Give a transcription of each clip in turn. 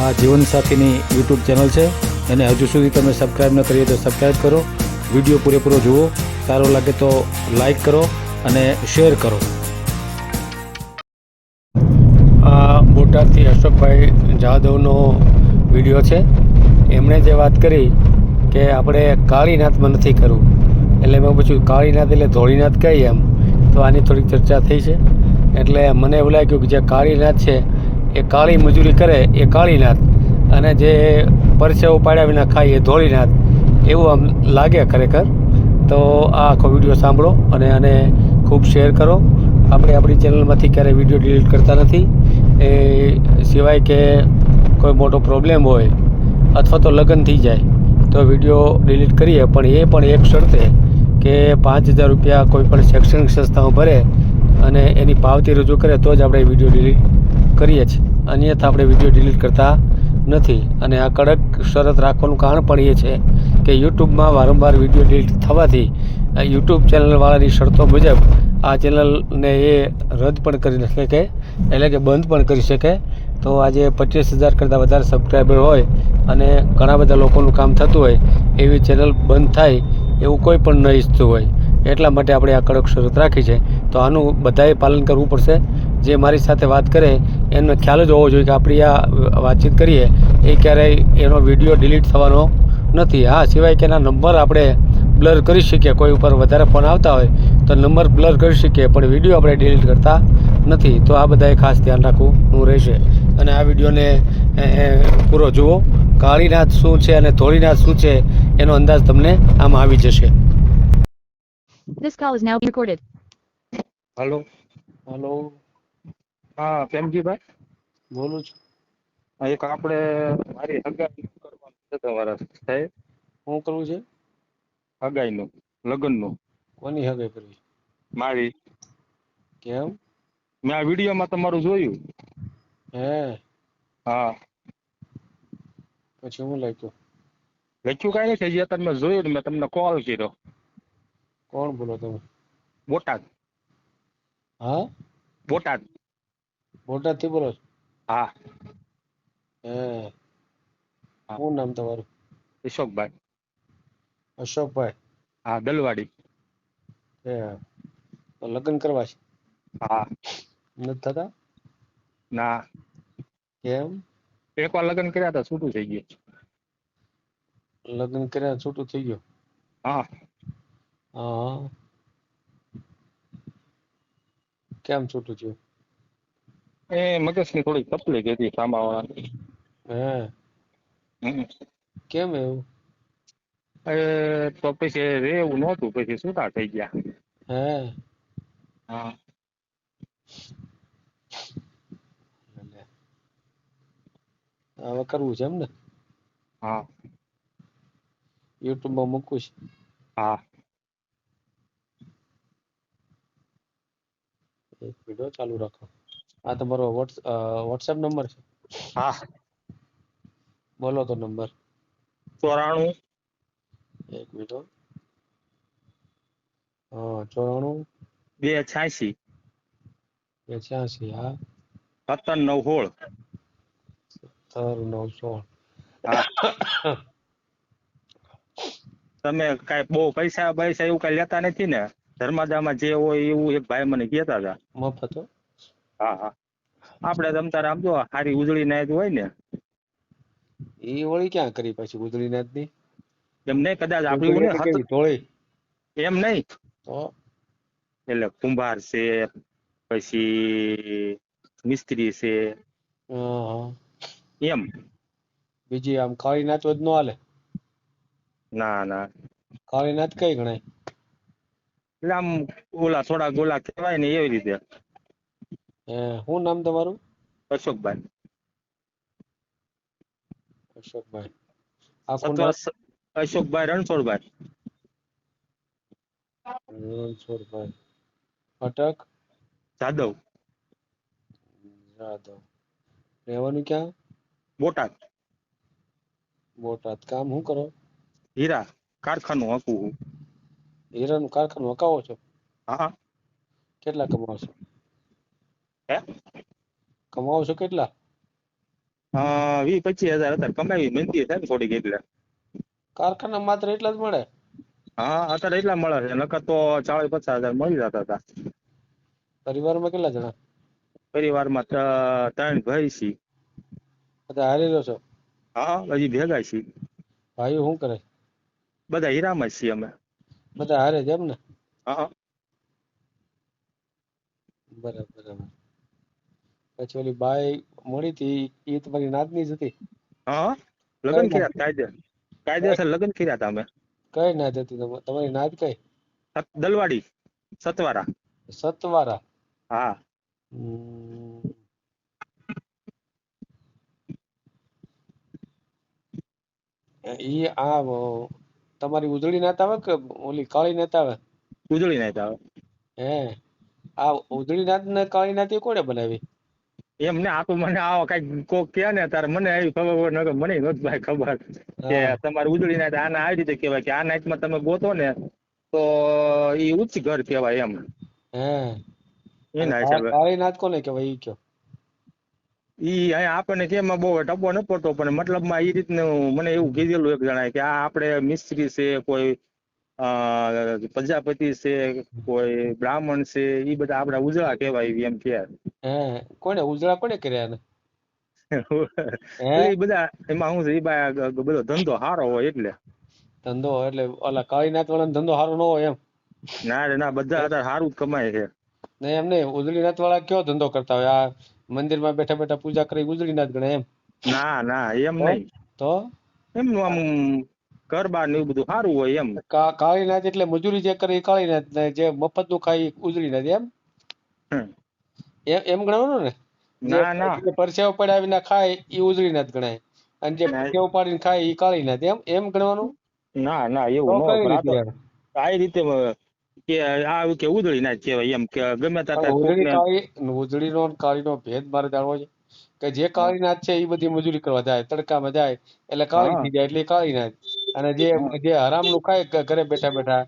આ જીવનસાથીની YouTube channel છે. અને હજુ સુધી તમે સબસ્ક્રાઈબ ન કરીએ તો સબસ્ક્રાઈબ કરો. વીડિયો પૂરેપૂરો જુઓ. સારો લાગે તો લાઈક કરો અને શેર કરો. આ બોટાદથી અશોકભાઈ જાદવનો વીડિયો છે. એમણે જે વાત કરી કે આપણે કાળીનાથમાં નથી કરવું. એટલે મેં પૂછ્યું, કાળીનાથ એટલે ધોળીનાથ કહીએ એમ? તો આની થોડીક ચર્ચા થઈ છે. એટલે મને એવું લાગ્યું કે જે કાળીનાથ છે એ કાળી મજૂરી કરે એ કાળીનાથ. અને જે પરસેવો પાડ્યા વિના ખાય એ ધોળીનાથ. એવું આમ લાગે ખરેખર. તો આ આખો વીડિયો સાંભળો અને આને ખૂબ શેર કરો. આપણે આપણી ચેનલમાંથી ક્યારેય વીડિયો ડિલીટ કરતા નથી. એ સિવાય કે કોઈ મોટો પ્રોબ્લેમ હોય અથવા તો લગ્ન થઈ જાય, તો વીડિયો ડિલીટ કરીએ. પણ એ પણ એક શરતે કે પાંચ હજાર રૂપિયા કોઈ પણ શૈક્ષણિક સંસ્થાઓ ભરે અને એની પાવતી રજૂ કરે તો જ આપણે વીડિયો ડિલીટ કરીએ છીએ. અન્યથા આપણે વીડિયો ડિલીટ કરતા નથી. અને આ કડક શરત રાખવાનું કારણ પણ એ છે કે યુટ્યુબમાં વારંવાર વીડિયો ડિલીટ થવાથી યુટ્યુબ ચેનલવાળાની શરતો મુજબ આ ચેનલને એ રદ પણ કરી શકે, એટલે કે બંધ પણ કરી શકે. તો આજે પચીસ હજાર કરતાં વધારે સબસ્ક્રાઈબર હોય અને ઘણા બધા લોકોનું કામ થતું હોય, એવી ચેનલ બંધ થાય એવું કોઈ પણ ન ઈચ્છતું હોય. એટલા માટે આપણે આ કડક શરત રાખી છે. તો આનું બધાએ પાલન કરવું પડશે. જે મારી સાથે વાત કરે એનો ખ્યાલ જ હોવો જોઈએ કે આપણી આ વાતચીત કરીએ એ ક્યારેય એનો વીડિયો ડિલીટ થવાનો નથી. હા સિવાય કે એના નંબર આપણે બ્લર કરી શકીએ. કોઈ ઉપર વધારે ફોન આવતા હોય તો નંબર બ્લર કરી શકીએ પણ વીડિયો આપણે ડિલીટ કરતા નથી. તો આ બધાએ ખાસ ધ્યાન રાખવું રહેશે. અને આ વિડીયોને એ, એ, પૂરો જુઓ. કાળીનાથ શું છે અને ધોળીનાથ શું છે એનો અંદાજ તમને આમ આવી જશે. This call is now recorded. Hello. Hello હા પ્રેમજીભાઈ બોલું છું. એક આપણે મારી હગાઈ કરવાનું છે તમારા સાહેબ શું કરવું છે? હગાઈનું લગ્નનું. કોની હગાઈ કરવી? મારી. કેમ? મેં આ વિડીયોમાં તમારું જોયું. હે. હા. પછી હું લાગ્યું લખ્યું કાંઈ નથી હજી તમે જોયું ને મેં તમને કોલ કર્યો. કોણ બોલો તમે? બોટાદ. હા? બોટાદ. બોટાદથી બોલો છો? હા. હે શું નામ તમારું? અશોકભાઈ. અશોકભાઈ. હા દલવાડી. હે તો લગ્ન કરવા છે? હા. નથી થતા? ના. કેમ? એકવાર લગ્ન કર્યા હતા છૂટું થઈ ગયું. લગ્ન કર્યા છૂટું થઈ ગયું? હા. હા. કેમ છૂટું થયું? એ મગજની થોડી તકલીફ હતી સામાવાળાની હા. કેમ એવું? એ તો પછી રેવું નહોતું પછી સુતા થઈ ગયા. હે. હા. હવે કરવું છે એમ ને? હા. યુટ્યુબમાં મૂકું છે. હા. એક વિડિયો ચાલુ રાખો. આ તમારો વોટ્સએપ નંબર છે? હા. બોલો તો નંબર ચોરાણું. એક મિનિટ હા. ચોરાણું. બે છ્યાસી બે છ્યાસી હા. સત્તર નવ સોળ. સત્તર નવ સોળ. તમે કઈ બહુ પૈસા પૈસા એવું કઈ લેતા નથી ને? ધર્માદામાં જે હોય એવું એક ભાઈ મને કહેતા હતા. મફત હો. હા. આપણે તમ તારે આમ જો સારી ઉજળી નાયત હોય ને. એ વળી ક્યાં કરી પછી ઉજળી નાથની એમ નહીં કદાચ આપણે ને ધોળી? એમ નહીં. એટલે કુંભાર છે પછી મિસ્ત્રી છે. એમ. બીજી આમ ખાલી નાચ જ નો હાલે? ના ના. ખાલી નાચ કઈ ગણાય? એટલે આમ ઓલા થોડા ગોલા કહેવાય ને એવી રીતે. શું નામ તમારું? અશોકભાઈ. અશોકભાઈ. નામ અશોકભાઈ રણછોડભાઈ. રણછોડભાઈ. અટક જાદવ. જાદવ. રહેવાનું ક્યાં? બોટાદ. બોટાદ. કામ શું કરો? હીરા કારખાનું હકું હું. હીરાનું કારખાનું હકાવો છો? હા. કેટલા કમાવો છો? હે? કમાવો છો કેટલા? વી પચીસ હજાર અત્યારે કમાવી મહેનતી થાય ને થોડીક એટલે. કારખાના માત્ર એટલા જ મળે? હા અત્યારે એટલા મળે છે નકર તો ચાલીસ પચાસ હજાર મળી જતા હતા. પરિવારમાં કેટલા જણા? પરિવારમાં ત્રણ ભાઈ છીએ અત્યારે હારેલો છો? હા હજી ભેગા છે ભાઈ શું કરે? બધા હીરામાં જ છીએ અમે. બધા હારે છે એમ ને? હા. બરાબર બરાબર. પછી ઓલી બાઈ મળી હતી એ તમારી નાતની જ હતી? હા લગ્ન કર્યા કાયદે. કાયદેસર લગ્ન કર્યા હતા અમે. કઈ નાત હતી તમારી નાત કઈ? દલવાડી સતવારા. સતવારા? હા. ઈ આ તમારી ઉજળી નાત આવે કે ઓલી કાળી નાત આવે? ઉજળી નાત આવે. હે આ ઉજળી નાત ને કાળી નાત કોણે બનાવી? એમ ને આ તો મને આવો કંઈક કોક કે ને તારે મને આવી ખબર હોય નકર મને નહોતી ભાઈ ખબર કે તમારે ઉજળી નાખ આને આવી રીતે કહેવાય કે આ નાચમાં તમે ગોતો ને તો એ ઉચ્ચ ઘર કહેવાય એમ. હે. એના હિસાબે. કાળી નાત કોને કહેવાય ઈ કયો? ઈ અહીંયા આપણને કેમ બહુ ટપો ન પડતો પણ મતલબમાં ઈ રીતનું મને એવું કીધેલું એક જણાએ કે આ આપણે મિસ્ત્રી છે કોઈ પ્રજાપતિ છે કોઈ બ્રાહ્મણ છે ઈ બધા આપડા ઉજળા કહેવાય એમ કે. હે કોને ઉજળા કોને કર્યા એ બધા એમાં શું છે એ બા બધો ધંધો સારો હોય એટલે. ધંધો એટલે ઓલા કાળીનાથ વાળા નો ધંધો સારો ન હોય એમ. ના ના બધા અત્યારે સારું જ કમાય છે. એમ નહીં ઉજળીનાથ વાળા કયો ધંધો કરતા હોય? આ મંદિરમાં બેઠા બેઠા પૂજા કરી ઉજળી ગણે એમ? ના ના એમ? નહીં. તો? એમનું આમ ગરબા ને એવું બધું સારું હોય એમ. કાળીનાથ એટલે મજૂરી જે કરે એ કાળીનાથ ને જે મફતનું ખાય ઉજળીનાથ એમ. એમ એમ ગણવાનું ને? જે ના ના. પરસેવો પડાવીને ખાય એ ઉજળી નાત ગણાય. અને જે ના. પરસેવો પાડીને ખાય એ કાળી નાત એમ એમ ગણવાનું? ના ના એવું ન આ રીતે કે આ કે ઉજળી ના કહેવાય એમ. કે ગમે પણ ઉજળી નો કાળી નો કાળીનો ભેદ મારે જાણવો છે. કે જે કાળી નાથ છે એ બધી મજૂરી કરવા જાય તડકામાં જાય એટલે કાળી. થઈ જાય એટલે કાળી નાથ અને જે જે જે હરામનું ખાય ઘરે બેઠા બેઠા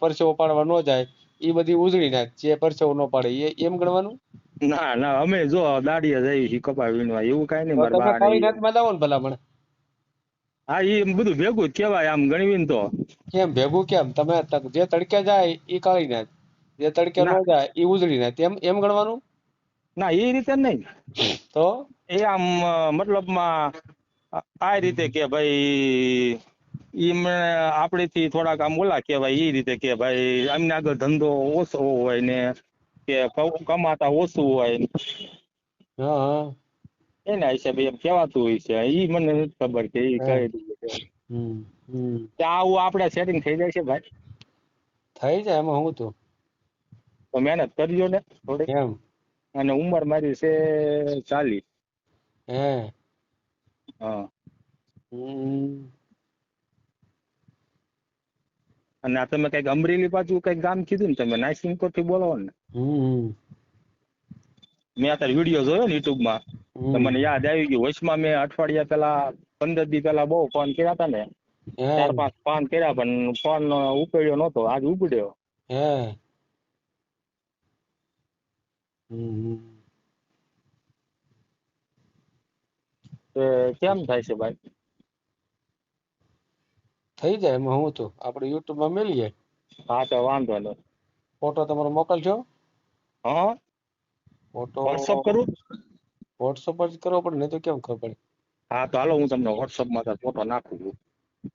પરસેવો પાડવા ન જાય એ બધી ઉજળી નાખ જે પરસેવો ન પાડે એ એમ ગણવાનું? ના ના અમે જો દાડીએ જઈએ છીએ કપા વીણવા એવું કઈ નહીં મારા બા કાળી ને ઈ. નાતમાં જાઓ ને ભલામણ હા એ બધું ભેગું જ કેવાય આમ ગણવી તો. કેમ ભેગું કેમ? તમે જે તડકે જાય એ કાળી નાખ. જે તડકે ન જાય એ ઉજળી નાખ. એમ એમ ગણવાનું? ના એ રીતે નહીં. તો? એ આમ મતલબ મતલબમાં આ આ રીતે કે ભાઈ ઈ આપડેથી થોડાક આમ ઓલા કહેવાય એ રીતે કે ભાઈ અમને આગળ ધંધો ઓછો હોય ને કે કમાતા ઓછું હોય. હા એના હિસાબે એમ કહેવાતું હોય છે. એ મને નથી ખબર કે એ કઈ રીતે આવું આપણે સેટિંગ થઈ જાય છે ભાઈ? થઈ જાય એમાં હું તો. તો મહેનત કરજો ને થોડી એમ અને ઉંમર મારી છે ચાલીસ. હે. હા. હમ. અને આ તમે કંઈક અમરેલી બાજુ કંઈક ગામ કીધું ને તમે નાસિંગકોટથી બોલો ને મેં અત્યારે વીડિયો જોયો ને યુટ્યુબમાં. તો મને યાદ આવી ગયું વચમાં મેં અઠવાડિયા પેલા પંદર દી પેલા બહુ ફોન કર્યા હતા ને. ચાર પાંચ ફોન કર્યા પણ ફોન ઉપડ્યો નતો આજ ઉપડ્યો. કેમ થાય છે ભાઈ? થઈ જાય એમાં હું તો. આપણે યુટ્યુબમાં મેલીએ. હા તો વાંધો નહીં. ફોટો તમારો મોકલજો. હા? ફોટો વોટ્સઅપ કરું? વોટ્સઅપ પર જ કરવો પડે નહીં તો કેમ ખબર પડે? હા તો હાલો હું તમને વોટ્સઅપમાં ફોટો નાખું છું.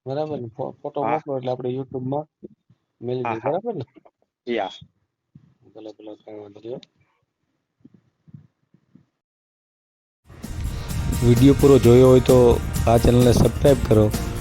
બરાબર ને? ફો- ફોટો હા. મોકલો એટલે આપણે યુટ્યુબમાં મેલી હા, દઈએ હા. બરાબર ને? યા ભલે ભલે કાંઈ વાંધો નહીં હો. વીડિયો પૂરો જોયો હોય તો આ ચેનલને સબસ્ક્રાઈબ કરો. અ,